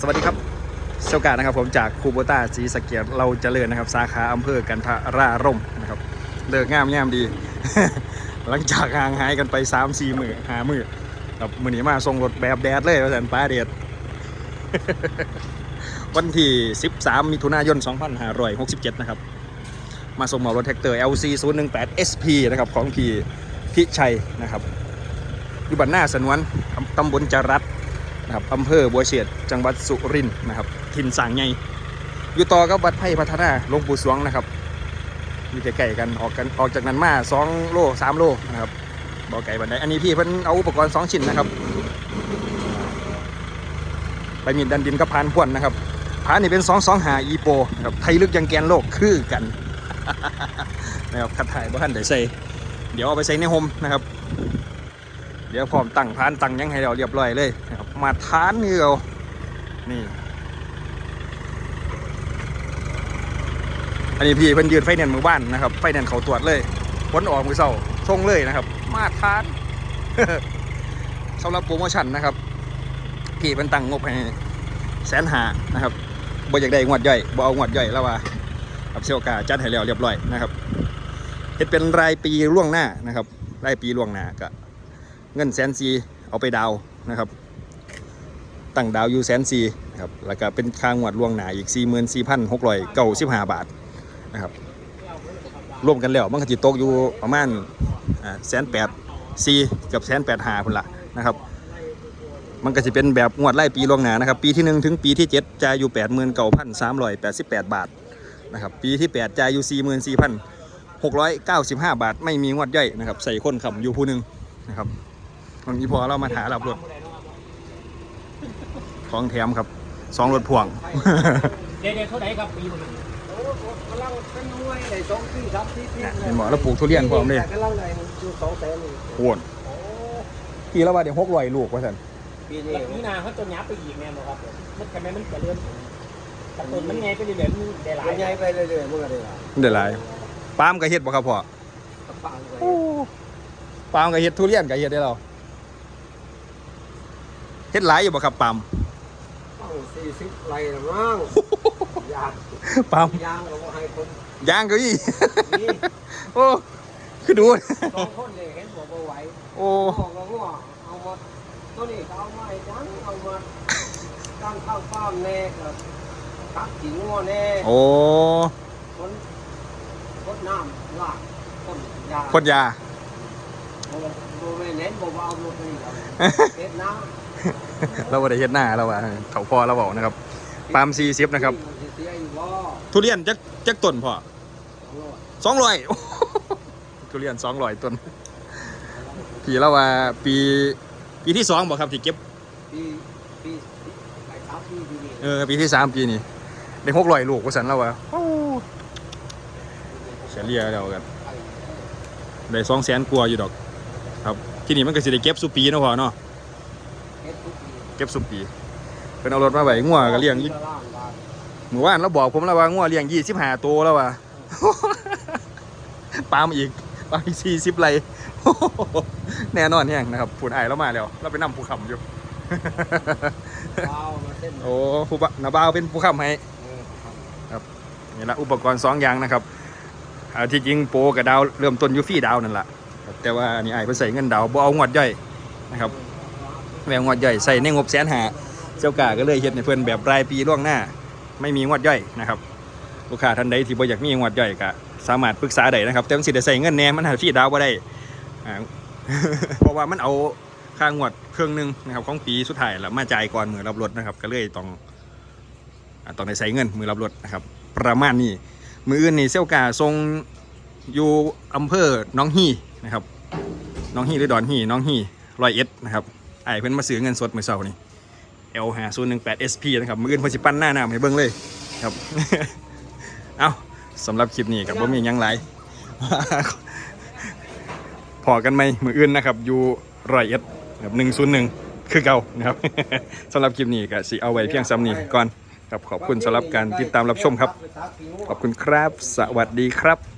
สวัสดีครับเจ้ากานะครับผมจากคูโบต้าสีสเกียรเราเจริญนะครับ สาขาอำเภอกันทราร่มนะครับเลิกงามยามดี หลังจากห่างหายกันไป3 4มือหามือครับมือนี้มาส่งรถแบบแดดเลยว่าสันป้าเดดวันที่ 13 มิถุนายน 2567 นะครับ มาส่งเหมารถแท็กเตอร์ LC 018 SP นะครับ ของพี่พิชัยนะครับอยู่บ้านหน้าสนวนตำบลจรัส นะครับอำเภอบัวเฉียดจังหวัดสุรินทร์นะครับถิ่นสางไงอยู่ต่อกับวัดไผ่พัฒนาหลวงปู่สวงนะครับอยู่ใกล้ๆกันออกกันออกจากนั้นมา2โล3โลนะครับบอกไก่บันไดอันนี้พี่เพิ่นเอาอุปกรณ์ 2 ชิ้นนะครับไปมีดดันดินกับพานพ่วนนะครับพานนี่เป็น 2 2หาอีโปนะครับไทยลึกยังแกนโลกคือกันนะครับคัดถ่ายบ้านได้ใส่เดี๋ยวเอาไปใส่ในโฮมนะครับ เดี๋ยวพร้อมตั้งพานตั้งยังให้เราเรียบร้อยเลย มาทานนี่เรานี่ อันนี้พี่เพิ่นยืนไฟแนนซ์หมู่บ้านนะครับ ไฟแนนซ์เขาตรวจเลยผลออกมือเศร้าส่งเลยนะครับ มาทานสำหรับโปรโมชั่นนะครับ พี่เพิ่นตั้งงบให้แสนหานะครับบ่อยากได้งวดย่อยบ่เอางวดย่อยแล้วว่าครับเชี่ยวกาจัดให้แล้วเรียบร้อยนะครับเฮ็ดเป็นรายปีล่วงหน้านะครับ รายปีล่วงหน้าก็เงินแสนซีเอาไปดาวนะครับ ตั้งดาวอยู่แสนซีนะครับแล้วก็เป็นค่างวดล่วงหนาอีก 4 4 6 9 5 บาทนะครับรวมกันแล้วมันก็จิตกอยู่ประมาณแสนแปดซีกับแสนแปดหาพุ่นละนะครับ มันก็จะเป็นแบบงวดไล่ปีล่วงหนานะครับปีที่ 1 ถึงปีที่ 7จ่ายอยู่ 8 9 3 8 8 บาทนะครับปีที่ 8จ่ายอยู่ 4 4 6 9 5 บาท ไม่มีงวดย่อยนะครับใส่คนขำอยู่ผู้หนึงนะครับวันนี้พอเรามาถารับรถ ของแถมครับสองรถพ่วง เดี๋ยวเดี๋ยวเท่าไหร่ครับปีหนึงโอ้กำลังเป็นหน่วยในสองปีสามปีปีเห็นบอกแล้วปลูกทุเรียนพร้อมเลยกำลังในอยู่สองแสนนี่โหดกี่แล้วว่าเดี๋ยวหกร้อยลูกว่าสันปีนี้แล้วปีหน้าเขาจะยับไปอีกแน่นอนครับผมมันทำไมมันจะเริ่มแต่ต้นมันไงไปเรื่อยๆมันได้หลายใหญ่ไปเรื่อยๆมันก็ได้ละเดี๋ยวไรปาล์มกับเฮ็ดบ่ครับพ่อปังไปปาล์มกับเฮ็ดทุเรียนกับเฮ็ดได้เราเฮ็ดหลายอยู่บ่ครับปาล์มปัง สี่สิบไรละมั้งยางปาล์มยางเราก็ให้คนยางก็อีนี่โอ้คือดูสองคนเลยเห็นบอกว่าไหวโอ้พ่อก็ว่าเอามาตัวนี้ก็เอามาไอ้จังเอามาตั้งข้าวฟ้ามแน่ก็ตักจิ๋งงัวแน่โอ้คนคนน้ำลากคนยาพ่นยาโอ้โหไม่เน้นบอกว่าเอาลงไปอีกแล้วเฮ็ดน้ เราบ่ได้เฮ็ดหน้าเราว่าเขาพอเราบอกนะครับปาล์ม40นะครับ ทุเรียนจักจักต้นพ่อสองร้อยทุเรียนสองร้อยต้นพี่แล้วว่าปีปีที่สองบอกครับที่เก็บปีปีเออปีที่สามปีนี่ได้หกร้อยลูกว่าสันแล้วว่าเฉลี่ยแล้วกันได้สองแสนกว่าอยู่ดอก ครับที่นี่มันก็สิได้เก็บสุปีนะพ่อเนาะ เก็บสุปีเป็นเอารถมาไว้งัวก็เลี้ยงอีกละล้านบาทหมู่บ้านเราบอกผมแล้วว่างัวเลี้ยงยี่สิบห้าตัวแล้วว่าปาล์มอีกปาล์มอีกสี่สิบไรแน่นอนเนี่ยนะครับผูดไอเรามาแล้ว เราไปนำผู้ขำอยู่โอ้ผู้บะนาบ่าเป็นผู้ขำให้ครับนี่ละอุปกรณ์สองอย่างนะครับที่จริงโปรกับดาวเริ่มต้นอยู่ฟรีดาวนั่นแหละแต่ว่านี่ไอ้ายเพิ่นใส่เงินดาวบ่เอางวดย่อยนะครับ แมวงวดย่อยใส่ในงบแสนหาเจ้ากาก็เลยเฮ็ดในเพิ่อนแบบรายปีล่วงหน้า ไม่มีงวดย่อยนะครับลูกค้าท่านใดที่บ่อยากมีงวดย่อยก็สามารถปรึกษาได้นะครับแต่มันสิได้ใส่เงินแน่มันหาฟรีดาวบ่ได้เพราะว่ามันเอาค่างวดเครื่องหนึงนะครับของปีสุดท้ายแล้วมาจ่ายก่อนมือรับรถนะครับ ก็เลยต้องต้องได้ใส่เงินมือรับรถนะครับ ประมาณนี้มืออื่นนี่เซี่ยวกาทรงอยู่อำเภอหน้องฮีนะครับหน้องฮีหรือดอนฮีหน้องฮีรอยเอ็ดนะครับ ไอ้เพิ่นมาซื้อเงินสดมือเสาร์นี่ L 5 0 1 8 SP นะครับ มืออื่นเพิ่นสิปั้นหน้าหน้าให้เบิ่งเลยครับ เอาสำหรับคลิปนี้กับบ่มีหยังหลาย พอกันไหมมืออื่นนะครับอยู่รอยเอ็ดครับ101คือเก่านะครับ สำหรับคลิปนี้ก็สิเอาไว้เพียงซ้ำนี้ก่อนครับขอบคุณสำหรับการติดตามรับชมครับ ขอบคุณครับ สวัสดีครับ